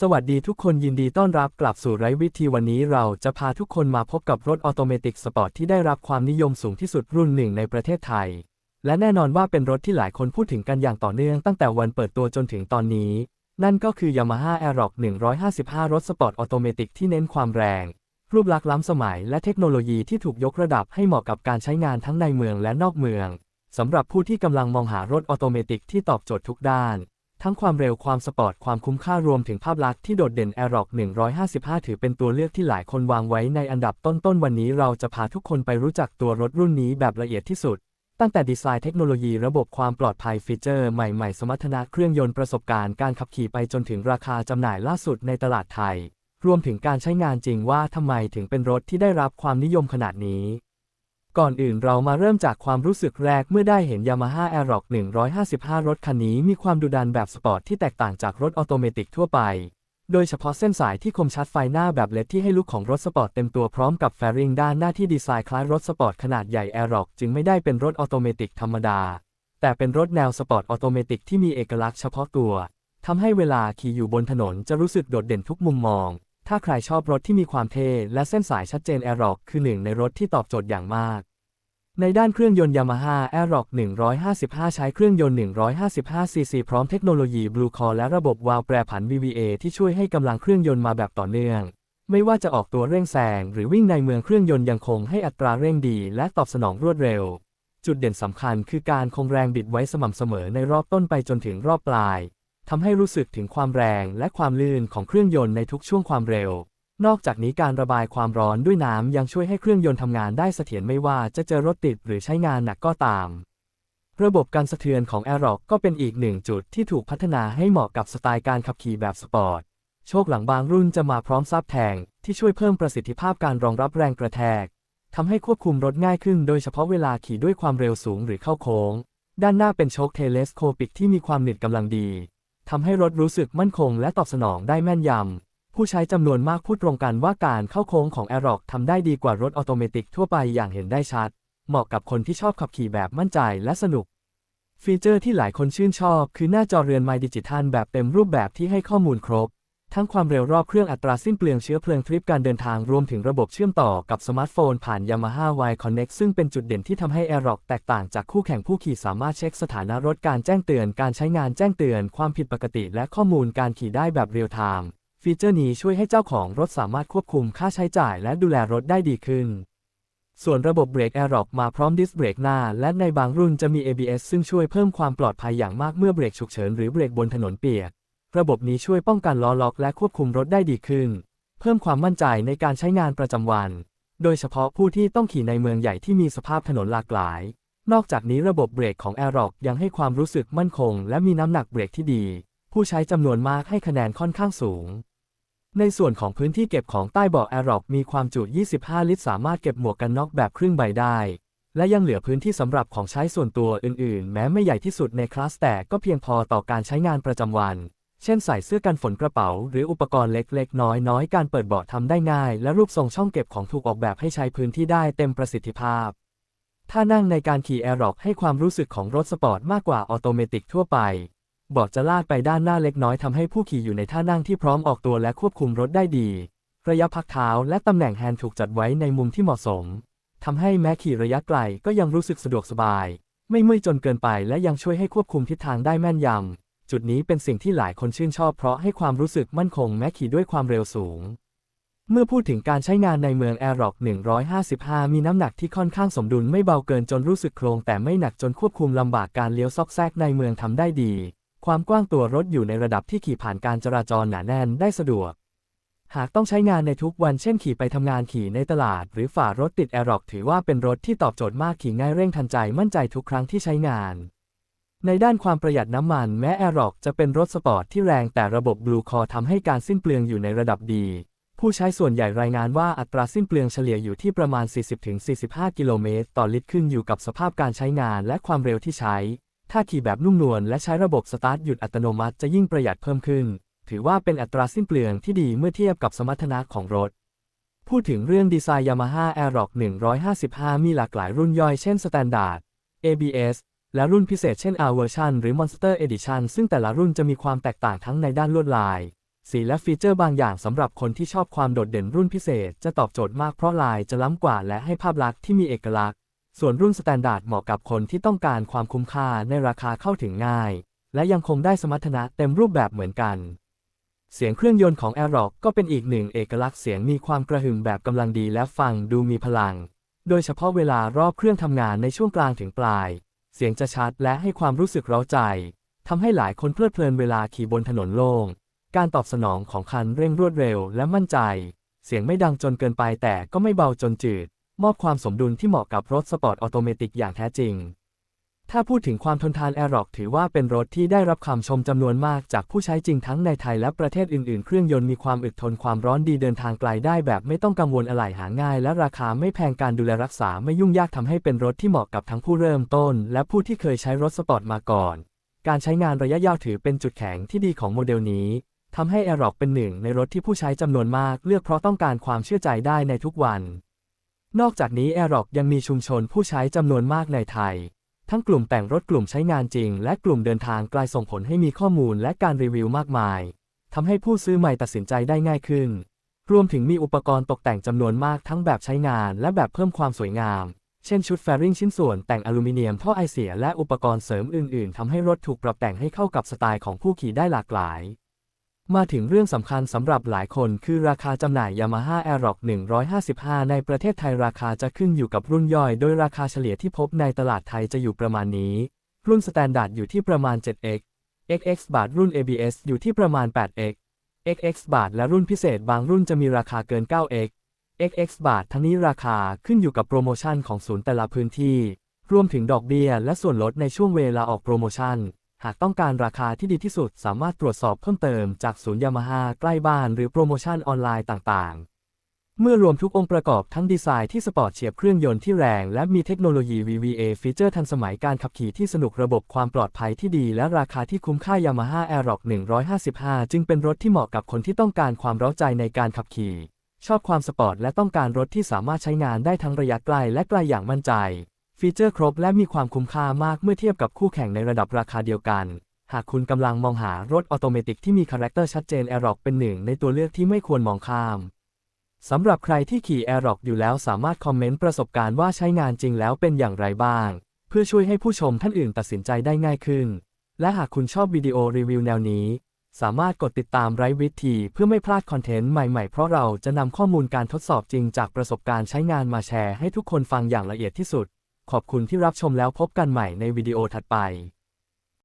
สวัสดีทุกคนยินดีต้อนรับกลับสู่ไรวิธีวันนี้เราจะพาทุกคนมาพบกับรถออโตเมติกสปอร์ตที่ได้รับความนิยมสูงที่สุดรุ่นหนึ่งในประเทศไทย และแน่นอนว่าเป็นรถที่หลายคนพูดถึงกันอย่างต่อเนื่องตั้งแต่วันเปิดตัวจนถึงตอนนี้ นั่นก็คือ Yamaha Aerox 155 รถสปอร์ตออโตเมติกที่เน้นความแรง รูปลักษณ์ล้ำสมัยและเทคโนโลยีที่ถูกยกระดับให้เหมาะกับการใช้งานทั้งในเมืองและนอกเมืองสำหรับผู้ที่กำลังมองหารถออโตเมติกที่ตอบโจทย์ทุกด้าน ทั้งความเร็วความสปอร์ต ความคุ้มค่ารวมถึงภาพลักษณ์ที่โดดเด่น Aerox 155 ถือเป็นตัวเลือกที่หลายคนวางไว้ในอันดับต้นๆ วันนี้เราจะพาทุกคนไปรู้จักตัวรถรุ่นนี้แบบละเอียดที่สุด ตั้งแต่ดีไซน์เทคโนโลยีระบบความปลอดภัยฟีเจอร์ใหม่ๆ สมรรถนะเครื่องยนต์ประสบการณ์การขับขี่ไปจนถึงราคาจำหน่ายล่าสุดในตลาดไทย รวมถึงการใช้งานจริงว่าทำไมถึงเป็นรถที่ได้รับความนิยมขนาดนี้ ก่อนอื่นเรามาเริ่มจากความรู้สึกแรกเมื่อได้เห็น Yamaha Aerox 155 รถคันนี้มีความดุดันแบบสปอร์ตที่แตกต่างจากรถออโตเมติกทั่วไป โดยเฉพาะเส้นสายที่คมชัดไฟหน้าแบบเลดที่ให้ลุคของรถสปอร์ตเต็มตัวพร้อมกับแฟริงด้านหน้าที่ดีไซน์คล้ายรถสปอร์ตขนาดใหญ่ Aerox จึงไม่ได้เป็นรถออโตเมติกธรรมดา แต่เป็นรถแนวสปอร์ตออโตเมติกที่มีเอกลักษณ์เฉพาะตัวทำให้เวลาขี่อยู่บนถนนจะรู้สึกโดดเด่นทุกมุมมอง ถ้าใครชอบรถที่มีความเท่และเส้นสายชัดเจน Aerox คือหนึ่งในรถที่ตอบโจทย์อย่างมาก ในด้านเครื่องยนต์ Yamaha Aerox 155 ใช้เครื่องยนต์ 155 cc พร้อมเทคโนโลยี Blue Core และระบบวาล์วแปรผัน VVA ที่ช่วยให้กำลังเครื่องยนต์มาแบบต่อเนื่อง ไม่ว่าจะออกตัวเร่งแซงหรือวิ่งในเมืองเครื่องยนต์ยังคงให้อัตราเร่งดี และตอบสนองรวดเร็ว จุดเด่นสำคัญคือการคงแรงบิดไว้สม่ำเสมอในรอบต้นไปจนถึงรอบปลาย ทำให้รู้สึกถึงความแรงและความลื่นของเครื่องยนต์ในทุกช่วงความเร็ว นอกจากนี้การระบายความร้อนด้วยน้ำยังช่วยให้เครื่องยนต์ทำงานได้เสถียรไม่ว่าจะเจอรถติดหรือใช้งานหนักก็ตาม ระบบการสะเทือนของ Aerox ก็เป็นอีกหนึ่งจุดที่ถูกพัฒนาให้เหมาะกับสไตล์การขับขี่แบบสปอร์ต โชคหลังบางรุ่นจะมาพร้อมซับแทงที่ช่วยเพิ่มประสิทธิภาพการรองรับแรงกระแทกทำให้ควบคุมรถง่ายขึ้นโดยเฉพาะเวลาขี่ด้วยความเร็วสูงหรือเข้าโค้ง ด้านหน้าเป็นโชคเทเลสโคปิกที่มีความหนึบกำลังดี ทำให้รถรู้สึกมั่นคงและตอบสนองได้แม่นยำ ผู้ใช้จำนวนมากพูดตรงกันว่าการเข้าโค้งของ a อร o กทำได้ดีกว่ารถออโตเมติกทั่วไปอย่างเห็นได้ชัด เหมาะกับคนที่ชอบขับขี่แบบมั่นใจและสนุก ฟีเจอร์ที่หลายคนชื่นชอบ คือหน้าจอเรือนไมดิจิทัลแบบเต็มรูปแบบที่ให้ข้อมูลครบ ทั้งความเร็วรอบเครื่องอัตราสิ้นเปลืองเชื้อเพลิงทริปการเดินทางรวมถึงระบบเชื่อมต่อกับสมาร์ทโฟนผ่าน Yamaha Y Connect ซึ่งเป็นจุดเด่นที่ทำให้ Aerox แตกต่างจากคู่แข่งผู้ขี่สามารถเช็คสถานะรถการแจ้งเตือน การใช้งานแจ้งเตือน ความผิดปกติ และข้อมูลการขี่ได้แบบเรียลไทม์ฟีเจอร์นี้ช่วยให้เจ้าของรถสามารถควบคุมค่าใช้จ่ายและดูแลรถได้ดีขึ้นส่วนระบบเบรก Aerox มาพร้อมดิสเบรกหน้า และในบางรุ่นจะมี ABS ซึ่งช่วยเพิ่มความปลอดภัยอย่างมากเมื่อเบรกฉุกเฉินหรือเบรกบนถนนเปียก ระบบนี้ช่วยป้องกันล้อล็อกและควบคุมรถได้ดีขึ้น เพิ่มความมั่นใจในการใช้งานประจำวัน โดยเฉพาะผู้ที่ต้องขี่ในเมืองใหญ่ที่มีสภาพถนนหลากหลาย นอกจากนี้ระบบเบรกของ Aerox ยังให้ความรู้สึกมั่นคง และมีน้ำหนักเบรกที่ดี ผู้ใช้จำนวนมากให้คะแนนค่อนข้างสูง ในส่วนของพื้นที่เก็บของใต้เบาะ Aerox มีความจุ 25 ลิตร สามารถเก็บหมวกกันน็อกแบบครึ่งใบได้และยังเหลือพื้นที่สำหรับของใช้ส่วนตัวอื่น ๆ แม้ไม่ใหญ่ที่สุดในคลาสแต่ก็เพียงพอต่อการใช้งานประจำวัน เช่นใส่เสื้อกันฝนกระเป๋า หรืออุปกรณ์เล็กๆ น้อยๆ การเปิดเบาะทำได้ง่าย และรูปทรงช่องเก็บของถูกออกแบบให้ใช้พื้นที่ได้เต็มประสิทธิภาพ ถ้านั่งในการขี่ Aerox ให้ความรู้สึกของรถสปอร์ตมากกว่าออโตเมติกทั่วไปเบาะจะลาดไปด้านหน้าเล็กน้อยทำให้ผู้ขี่อยู่ในท่านั่งที่พร้อมออกตัวและควบคุมรถได้ดี ระยะพักเท้าและตำแหน่งแฮนด์ถูกจัดไว้ในมุมที่เหมาะสมทำให้แม้ขี่ระยะไกลก็ยังรู้สึกสะดวกสบาย ไม่เมื่อยจนเกินไปและยังช่วยให้ควบคุมทิศทางได้แม่นยำ จุดนี้เป็นสิ่งที่หลายคนชื่นชอบเพราะให้ความรู้สึกมั่นคงแม้ขี่ด้วยความเร็วสูง เมื่อพูดถึงการใช้งานในเมือง Aerox 155 มีน้ำหนักที่ค่อนข้างสมดุลไม่เบาเกินจนรู้สึกโครงแต่ไม่หนักจนควบคุมลำบากการเลี้ยวซอกแซกในเมืองทำได้ดี ความกว้างตัวรถอยู่ในระดับที่ขี่ผ่านการจราจรหนาแน่นได้สะดวก หากต้องใช้งานในทุกวันเช่นขี่ไปทำงานขี่ในตลาด หรือฝ่ารถติด Aerox ถือว่าเป็นรถที่ตอบโจทย์มากขี่ง่ายเร่งทันใจมั่นใจทุกครั้งที่ใช้งาน ในด้านความประหยัดน้ำมันแม้ Aerox จะเป็นรถสปอร์ตที่แรงแต่ระบบ Blue Core ทำให้การสิ้นเปลืองอยู่ในระดับดี ผู้ใช้ส่วนใหญ่รายงานว่าอัตราสิ้นเปลืองเฉลี่ยอยู่ที่ประมาณ 40-45 กิโลเมตรต่อลิตรขึ้นอยู่กับสภาพการใช้งานและความเร็วที่ใช้ ถ้าขี่แบบนุ่มนวลและใช้ระบบสตาร์ทหยุดอัตโนมัติจะยิ่งประหยัดเพิ่มขึ้น ถือว่าเป็นอัตราสิ้นเปลืองที่ดีเมื่อเทียบกับสมรรถนะของรถพูดถึงเรื่องดีไซน์ Yamaha Aerox 155 มีหลากหลายรุ่นย่อยเช่น Standard ABS และรุ่นพิเศษเช่น R Version หรือ Monster Edition ซึ่งแต่ละรุ่นจะมีความแตกต่างทั้งในด้านลวดลาย สีและฟีเจอร์บางอย่างสำหรับคนที่ชอบความโดดเด่นรุ่นพิเศษจะตอบโจทย์มากเพราะลายจะล้ำกว่าและให้ภาพลักษณ์ที่มีเอกลักษณ์ ส่วนรุ่นสแตนดาร์ดเหมาะกับคนที่ต้องการความคุ้มค่าในราคาเข้าถึงง่าย และยังคงได้สมรรถนะเต็มรูปแบบเหมือนกัน เสียงเครื่องยนต์ของ a i r o c ก็เป็นอีกหนึ่งเอกลักษณ์เสียงมีความกระหึ่มแบบกำลังดีและฟังดูมีพลัง โดยเฉพาะเวลารอบเครื่องทำงานในช่วงกลางถึงปลาย เสียงจะชัดและให้ความรู้สึกเร้าใจ ทำให้หลายคนเพลิดเพลินเวลาขี่บนถนนโล่ง การตอบสนองของคันเร่งรวดเร็วและมั่นใจ เสียงไม่ดังจนเกินไปแต่ก็ไม่เบาจนจืด มอบความสมดุลที่เหมาะกับรถสปอร์ตออโตเมติกอย่างแท้จริง ถ้าพูดถึงความทนทาน a i r o c ถือว่าเป็นรถที่ได้รับคำชมจำนวนมากจากผู้ใช้จริงทั้งในไทยและประเทศอื่นๆ เครื่องยนต์มีความอึดทนความร้อนดีเดินทางไกลได้แบบไม่ต้องกังวลอะไหล่หาง่าย และราคาไม่แพงการดูแลรักษาไม่ยุ่งยากทำให้เป็นรถที่เหมาะกับทั้งผู้เริ่มต้น และผู้ที่เคยใช้รถสปอร์ตมาก่อน การใช้งานระยะยาวถือเป็นจุดแข็งที่ดีของโมเดลนี้ทำให้ a i r o c เป็นหนึ่งในรถที่ผู้ใช้จำนวนมาก เลือกเพราะต้องการความเชื่อใจได้ในทุกวัน นอกจากนี้ a i r o c ยังมีชุมชนผู้ใช้จำนวนมากในไทย ทั้งกลุ่มแต่งรถกลุ่มใช้งานจริง และกลุ่มเดินทางไกลส่งผลให้มีข้อมูลและการรีวิวมากมายทำให้ผู้ซื้อใหม่ตัดสินใจได้ง่ายขึ้น รวมถึงมีอุปกรณ์ตกแต่งจำนวนมากทั้งแบบใช้งานและแบบเพิ่มความสวยงาม เช่นชุดแฟริงชิ้นส่วนแต่งอลูมิเนียมท่อไอเสียและอุปกรณ์เสริมอื่น ๆทำให้รถถูกปรับแต่งให้เข้ากับสไตล์ของผู้ขี่ได้หลากหลาย มาถึงเรื่องสำคัญสำหรับหลายคนคือราคาจำหน่าย Yamaha Aerox 155 ในประเทศไทยราคาจะขึ้นอยู่กับรุ่นย่อย โดยราคาเฉลี่ยที่พบในตลาดไทยจะอยู่ประมาณนี้ รุ่นสแตนดาร์ดอยู่ที่ประมาณ 7x XX บาทรุ่น ABS อยู่ที่ประมาณ 8x XX บาทและรุ่นพิเศษบางรุ่นจะมีราคาเกิน 9x XX บาททั้งนี้ราคาขึ้นอยู่กับโปรโมชั่นของศูนย์แต่ละพื้นที่ รวมถึงดอกเบี้ยและส่วนลดในช่วงเวลาออกโปรโมชั่น หากต้องการราคาที่ดีที่สุดสามารถตรวจสอบเพิ่มเติมจากศูนย์ยามาฮ่าใกล้บ้านหรือโปรโมชั่นออนไลน์ต่างๆ เมื่อรวมทุกองค์ประกอบทั้งดีไซน์ที่สปอร์ตเฉียบเครื่องยนต์ที่แรง และมีเทคโนโลยี VVA ฟีเจอร์ทันสมัยการขับขี่ที่สนุกระบบความปลอดภัยที่ดี และราคาที่คุ้มค่า Yamaha Aerox 155 จึงเป็นรถที่เหมาะกับคนที่ต้องการความเร้าใจในการขับขี่ ชอบความสปอร์ตและต้องการรถที่สามารถใช้งานได้ทั้งระยะไกลและไกลอย่างมั่นใจ ฟีเจอร์ครบและมีความคุ้มค่ามากเมื่อเทียบกับคู่แข่งในระดับราคาเดียวกัน หากคุณกำลังมองหารถออโตเมติกที่มีคาแรคเตอร์ชัดเจน Aerox เป็นหนึ่งในตัวเลือกที่ไม่ควรมองข้าม สำหรับใครที่ขี่ Aerox อยู่แล้วสามารถคอมเมนต์ประสบการณ์ว่าใช้งานจริงแล้วเป็นอย่างไรบ้าง เพื่อช่วยให้ผู้ชมท่านอื่นตัดสินใจได้ง่ายขึ้น และหากคุณชอบวิดีโอรีวิวแนวนี้ สามารถกดติดตามไรวิธีเพื่อไม่พลาดคอนเทนต์ใหม่ๆ เพราะเราจะนำข้อมูลการทดสอบจริงจากประสบการณ์ใช้งานมาแชร์ให้ทุกคนฟังอย่างละเอียดที่สุด ขอบคุณที่รับชมแล้วพบกันใหม่ในวิดีโอถัดไป